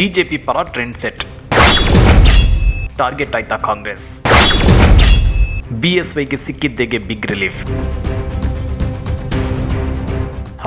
BJP ಪರ trend set target ಆಯ್ತಾ ಕಾಂಗ್ರೆಸ್? ಬಿಎಸ್ವೈಗೆ ಸಿಕ್ಕಿದ್ದೆಗೆ ಬಿಗ್ ರಿಲೀಫ್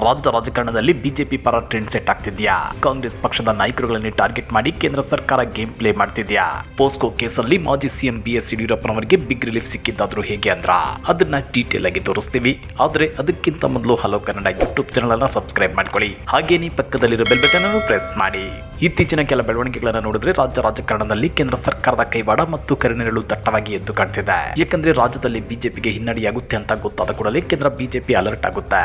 ರಾಜ್ಯ ರಾಜಕಾರಣದಲ್ಲಿ ಬಿಜೆಪಿ ಪರ ಟ್ರೆಂಡ್ ಸೆಟ್ ಆಗ್ತಿದ್ಯಾ? ಕಾಂಗ್ರೆಸ್ ಪಕ್ಷದ ನಾಯಕರುಗಳನ್ನು ಟಾರ್ಗೆಟ್ ಮಾಡಿ ಕೇಂದ್ರ ಸರ್ಕಾರ ಗೇಮ್ ಪ್ಲೇ ಮಾಡ್ತಿದ್ಯಾ? ಪೋಸ್ಕೋ ಕೇಸಲ್ಲಿ ಮಾಜಿ ಸಿಎಂ ಬಿ ಎಸ್ ಯಡಿಯೂರಪ್ಪನವರಿಗೆ ಬಿಗ್ ರಿಲೀಫ್ ಸಿಕ್ಕಿದ್ದಾದ್ರೂ ಹೇಗೆ ಅಂದ್ರ? ಅದನ್ನ ಡೀಟೇಲ್ ಆಗಿ ತೋರಿಸ್ತೀವಿ. ಆದ್ರೆ ಅದಕ್ಕಿಂತ ಮೊದಲು ಹಲೋ ಕನ್ನಡ ಯೂಟ್ಯೂಬ್ ಚಾನಲ್ ಅನ್ನ ಸಬ್ಸ್ಕ್ರೈಬ್ ಮಾಡ್ಕೊಳ್ಳಿ. ಹಾಗೇನೇ ಪಕ್ಕದಲ್ಲಿರೋ ಬೆಲ್ ಬಟನ್ ಅನ್ನು ಪ್ರೆಸ್ ಮಾಡಿ. ಇತ್ತೀಚಿನ ಕೆಲ ಬೆಳವಣಿಗೆಗಳನ್ನ ನೋಡಿದ್ರೆ ರಾಜ್ಯ ರಾಜಕಾರಣದಲ್ಲಿ ಕೇಂದ್ರ ಸರ್ಕಾರದ ಕೈವಾಡ ಮತ್ತು ಕರಿನೆರಳು ದಟ್ಟವಾಗಿ ಎದ್ದು ಕಾಣ್ತಿದೆ. ಯಾಕಂದ್ರೆ ರಾಜ್ಯದಲ್ಲಿ ಬಿಜೆಪಿಗೆ ಹಿನ್ನಡೆಯಾಗುತ್ತೆ ಅಂತ ಗೊತ್ತಾದ ಕೂಡಲೇ ಕೇಂದ್ರ ಬಿಜೆಪಿ ಅಲರ್ಟ್ ಆಗುತ್ತೆ.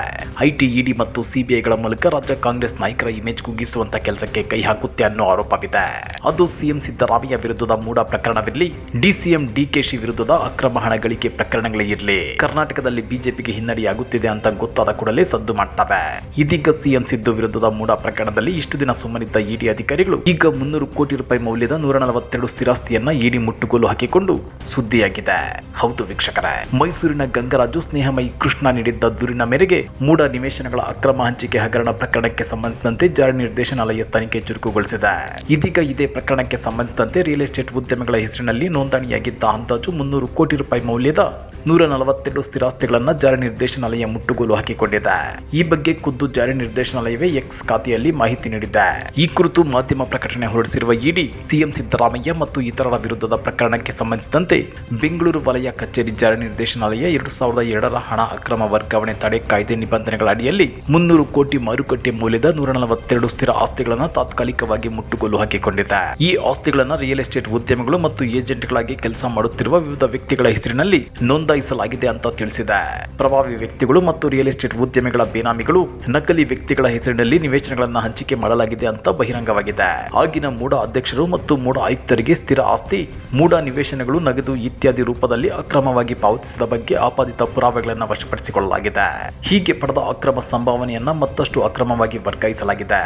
ಐಟಿ ಇಡಿ ಸಿಬಿಐಗಳ ಮೂಲಕ ರಾಜ್ಯ ಕಾಂಗ್ರೆಸ್ ನಾಯಕರ ಇಮೇಜ್ ಕುಗ್ಗಿಸುವಂತ ಕೆಲಸಕ್ಕೆ ಕೈ ಹಾಕುತ್ತೆ ಅನ್ನೋ ಆರೋಪವಿದೆ ಅದು ಸಿಎಂ ಸಿದ್ದರಾಮಯ್ಯ ವಿರುದ್ಧದ ಮೂಡ ಪ್ರಕರಣವಿರಲಿ, ಡಿಸಿಎಂ ಡಿಕೆಶಿ ವಿರುದ್ಧದ ಅಕ್ರಮ ಹಣ ಗಳಿಕೆ ಪ್ರಕರಣಗಳೇ ಇರಲಿ. ಕರ್ನಾಟಕದಲ್ಲಿ ಬಿಜೆಪಿಗೆ ಹಿನ್ನಡೆಯಾಗುತ್ತಿದೆ ಅಂತ ಗೊತ್ತಾದ ಕೂಡಲೇ ಸದ್ದು ಮಾಡ್ತವೆ. ಇದೀಗ ಸಿಎಂ ಸಿದ್ದು ವಿರುದ್ಧದ ಮೂಡ ಪ್ರಕರಣದಲ್ಲಿ ಇಷ್ಟು ದಿನ ಸುಮ್ಮನಿದ್ದ ಇಡಿ ಅಧಿಕಾರಿಗಳು ಈಗ ಮುನ್ನೂರು ಕೋಟಿ ರೂಪಾಯಿ ಮೌಲ್ಯದ ನೂರ ನಲವತ್ತೆರಡು ಸ್ಥಿರಾಸ್ತಿಯನ್ನ ಇಡಿ ಮುಟ್ಟುಗೋಲು ಹಾಕಿಕೊಂಡು ಸುದ್ದಿಯಾಗಿದೆ. ಹೌದು ವೀಕ್ಷಕರೇ, ಮೈಸೂರಿನ ಗಂಗರಾಜು ಸ್ನೇಹಮಯಿ ಕೃಷ್ಣ ನೀಡಿದ್ದ ದೂರಿನ ಮೇರೆಗೆ ಮೂಡ ನಿವೇಶನಗಳ ಅಕ್ರಮ ಹಂಚಿಕೆ ಹಗರಣ ಪ್ರಕರಣಕ್ಕೆ ಸಂಬಂಧಿಸಿದಂತೆ ಜಾರಿ ನಿರ್ದೇಶನಾಲಯ ತನಿಖೆ ಚುರುಕುಗೊಳಿಸಿದೆ. ಇದೀಗ ಇದೇ ಪ್ರಕರಣಕ್ಕೆ ಸಂಬಂಧಿಸಿದಂತೆ ರಿಯಲ್ ಎಸ್ಟೇಟ್ ಉದ್ಯಮಗಳ ಹೆಸರಿನಲ್ಲಿ ನೋಂದಣಿಯಾಗಿದ್ದ ಅಂದಾಜು ಮುನ್ನೂರು ಕೋಟಿ ರೂಪಾಯಿ ಮೌಲ್ಯದ ನೂರ ನಲವತ್ತೆರಡು ಸ್ಥಿರಾಸ್ತಿಗಳನ್ನು ಜಾರಿ ನಿರ್ದೇಶನಾಲಯ ಮುಟ್ಟುಗೋಲು ಹಾಕಿಕೊಂಡಿದೆ. ಈ ಬಗ್ಗೆ ಖುದ್ದು ಜಾರಿ ನಿರ್ದೇಶನಾಲಯವೇ ಎಕ್ಸ್ ಖಾತೆಯಲ್ಲಿ ಮಾಹಿತಿ ನೀಡಿದೆ. ಈ ಕುರಿತು ಮಾಧ್ಯಮ ಪ್ರಕಟಣೆ ಹೊರಡಿಸಿರುವ ಇಡಿ, ಸಿಎಂ ಸಿದ್ದರಾಮಯ್ಯ ಮತ್ತು ಇತರರ ವಿರುದ್ಧದ ಪ್ರಕರಣಕ್ಕೆ ಸಂಬಂಧಿಸಿದಂತೆ ಬೆಂಗಳೂರು ವಲಯ ಕಚೇರಿ ಜಾರಿ ನಿರ್ದೇಶನಾಲಯ ಎರಡು ಸಾವಿರದ ಎರಡರ ಹಣ ಅಕ್ರಮ ವರ್ಗಾವಣೆ ತಡೆ ಕಾಯ್ದೆ ನಿಬಂಧನೆಗಳ ಅಡಿಯಲ್ಲಿ ಮುನ್ನೂರು ಕೋಟಿ ಮಾರುಕಟ್ಟೆ ಮೌಲ್ಯದ ನೂರ ನಲವತ್ತೆರಡು ಸ್ಥಿರ ಆಸ್ತಿಗಳನ್ನು ತಾತ್ಕಾಲಿಕವಾಗಿ ಮುಟ್ಟುಗೋಲು ಹಾಕಿಕೊಂಡಿದೆ. ಈ ಆಸ್ತಿಗಳನ್ನು ರಿಯಲ್ ಎಸ್ಟೇಟ್ ಉದ್ಯಮಗಳು ಮತ್ತು ಏಜೆಂಟ್ಗಳಾಗಿ ಕೆಲಸ ಮಾಡುತ್ತಿರುವ ವಿವಿಧ ವ್ಯಕ್ತಿಗಳ ಹೆಸರಿನಲ್ಲಿ ನೋಂದಾಯಿಸಲಾಗಿದೆ ಅಂತ ತಿಳಿಸಿದೆ. ಪ್ರಭಾವಿ ವ್ಯಕ್ತಿಗಳು ಮತ್ತು ರಿಯಲ್ ಎಸ್ಟೇಟ್ ಉದ್ಯಮಿಗಳ ಬೇನಾಮಿಗಳು ನಕಲಿ ವ್ಯಕ್ತಿಗಳ ಹೆಸರಿನಲ್ಲಿ ನಿವೇಶನಗಳನ್ನು ಹಂಚಿಕೆ ಮಾಡಲಾಗಿದೆ ಅಂತ ಬಹಿರಂಗವಾಗಿದೆ. ಆಗಿನ ಮೂಡ ಅಧ್ಯಕ್ಷರು ಮತ್ತು ಮೂಡ ಆಯುಕ್ತರಿಗೆ ಸ್ಥಿರ ಆಸ್ತಿ, ಮೂಡ ನಿವೇಶನಗಳು, ನಗದು ಇತ್ಯಾದಿ ರೂಪದಲ್ಲಿ ಅಕ್ರಮವಾಗಿ ಪಾವತಿಸಿದ ಬಗ್ಗೆ ಆಪಾದಿತ ಪುರಾವೆಗಳನ್ನು ವಶಪಡಿಸಿಕೊಳ್ಳಲಾಗಿದೆ. ಹೀಗೆ ಪಡೆದ ಅಕ್ರಮ ಸಂಭಾವನೆಯನ್ನ ಮತ್ತಷ್ಟು ಅಕ್ರಮವಾಗಿ ವರ್ಗಾಯಿಸಲಾಗಿದೆ.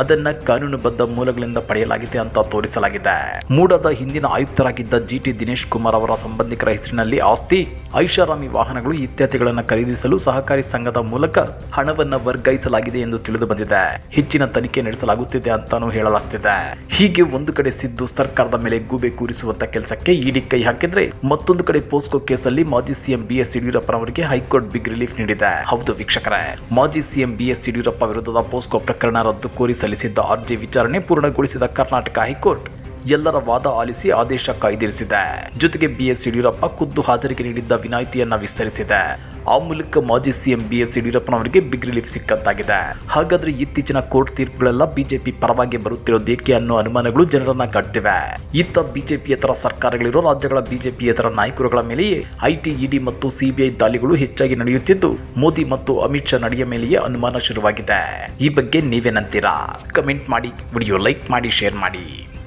ಅದನ್ನ ಕಾನೂನುಬದ್ಧ ಮೂಲಗಳಿಂದ ಪಡೆಯಲಾಗಿದೆ ಅಂತ ತೋರಿಸಲಾಗಿದೆ. ಮೂಡದ ಹಿಂದಿನ ಆಯುಕ್ತರಾಗಿದ್ದ ಜಿಟಿ ದಿನೇಶ್ ಕುಮಾರ್ ಅವರ ಸಂಬಂಧಿಕರ ಹೆಸರಿನಲ್ಲಿ ಆಸ್ತಿ, ಐಷಾರಾಮಿ ವಾಹನಗಳು ಇತ್ಯಾದಿಗಳನ್ನು ಖರೀದಿಸಲು ಸಹಕಾರಿ ಸಂಘದ ಮೂಲಕ ಹಣವನ್ನ ವರ್ಗಾಯಿಸಲಾಗಿದೆ ಎಂದು ತಿಳಿದು ಬಂದಿದೆ. ಹೆಚ್ಚಿನ ತನಿಖೆ ನಡೆಸಲಾಗುತ್ತಿದೆ ಅಂತಾನೂ ಹೇಳಲಾಗ್ತಿದೆ. ಹೀಗೆ ಒಂದು ಕಡೆ ಸಿದ್ದು ಸರ್ಕಾರದ ಮೇಲೆ ಗೂಬೆ ಕೂರಿಸುವಂತ ಕೆಲಸಕ್ಕೆ ಇಡಿ ಕೈ ಹಾಕಿದ್ರೆ ಮತ್ತೊಂದು ಕಡೆ ಪೋಸ್ಕೋ ಕೇಸಲ್ಲಿ ಮಾಜಿ ಸಿಎಂ ಬಿ ಎಸ್ ಯಡಿಯೂರಪ್ಪನವರಿಗೆ ಹೈಕೋರ್ಟ್ ಬಿಗ್ ರಿಲೀಫ್ ನೀಡಿದೆ. ಹೌದು ವೀಕ್ಷಕರೇ, ಮಾಜಿ ಸಿಎಂ ಬಿಎಸ್ ಯಡಿಯೂರಪ್ಪ ವಿರುದ್ಧದ ಪೋಸ್ಕೋ ಪ್ರಕರಣ ರದ್ದು ಕೋರಿ ಸಲ್ಲಿಸಿದ್ದ ಅರ್ಜಿ ವಿಚಾರಣೆ ಪೂರ್ಣಗೊಳಿಸಿದ ಕರ್ನಾಟಕ ಹೈಕೋರ್ಟ್. ಎಲ್ಲರ ವಾದ ಆಲಿಸಿ ಆದೇಶ ಕಾಯ್ದಿರಿಸಿದೆ. ಜೊತೆಗೆ ಬಿಎಸ್ ಯಡಿಯೂರಪ್ಪ ಖುದ್ದು ಹಾಜರಿಗೆ ನೀಡಿದ್ದ ವಿನಾಯಿತಿಯನ್ನ ವಿಸ್ತರಿಸಿದೆ. ಆ ಮೂಲಕ ಮಾಜಿ ಸಿಎಂ ಬಿಎಸ್ ಯಡಿಯೂರಪ್ಪನವರಿಗೆ ಬಿಗ್ ರಿಲೀಫ್ ಸಿಕ್ಕಂತಾಗಿದೆ. ಹಾಗಾದ್ರೆ ಇತ್ತೀಚಿನ ಕೋರ್ಟ್ ತೀರ್ಪುಗಳೆಲ್ಲ ಬಿಜೆಪಿ ಪರವಾಗಿ ಬರುತ್ತಿರೋದೇಕೆ ಅನ್ನೋ ಅನುಮಾನಗಳು ಜನರನ್ನ ಕಟ್ಟಿವೆ. ಇತ್ತ ಬಿಜೆಪಿಯೇತರ ಸರ್ಕಾರಗಳಿರೋ ರಾಜ್ಯಗಳ ಬಿಜೆಪಿಯೇತರ ನಾಯಕರುಗಳ ಮೇಲೆಯೇ ಐಟಿ ಇಡಿ ಮತ್ತು ಸಿಬಿಐ ದಾಳಿಗಳು ಹೆಚ್ಚಾಗಿ ನಡೆಯುತ್ತಿದ್ದು, ಮೋದಿ ಮತ್ತು ಅಮಿತ್ ಶಾ ನಡೆಯ ಮೇಲೆಯೇ ಅನುಮಾನ ಶುರುವಾಗಿದೆ. ಈ ಬಗ್ಗೆ ನೀವೇನಂತೀರಾ? ಕಮೆಂಟ್ ಮಾಡಿ, ವಿಡಿಯೋ ಲೈಕ್ ಮಾಡಿ, ಶೇರ್ ಮಾಡಿ.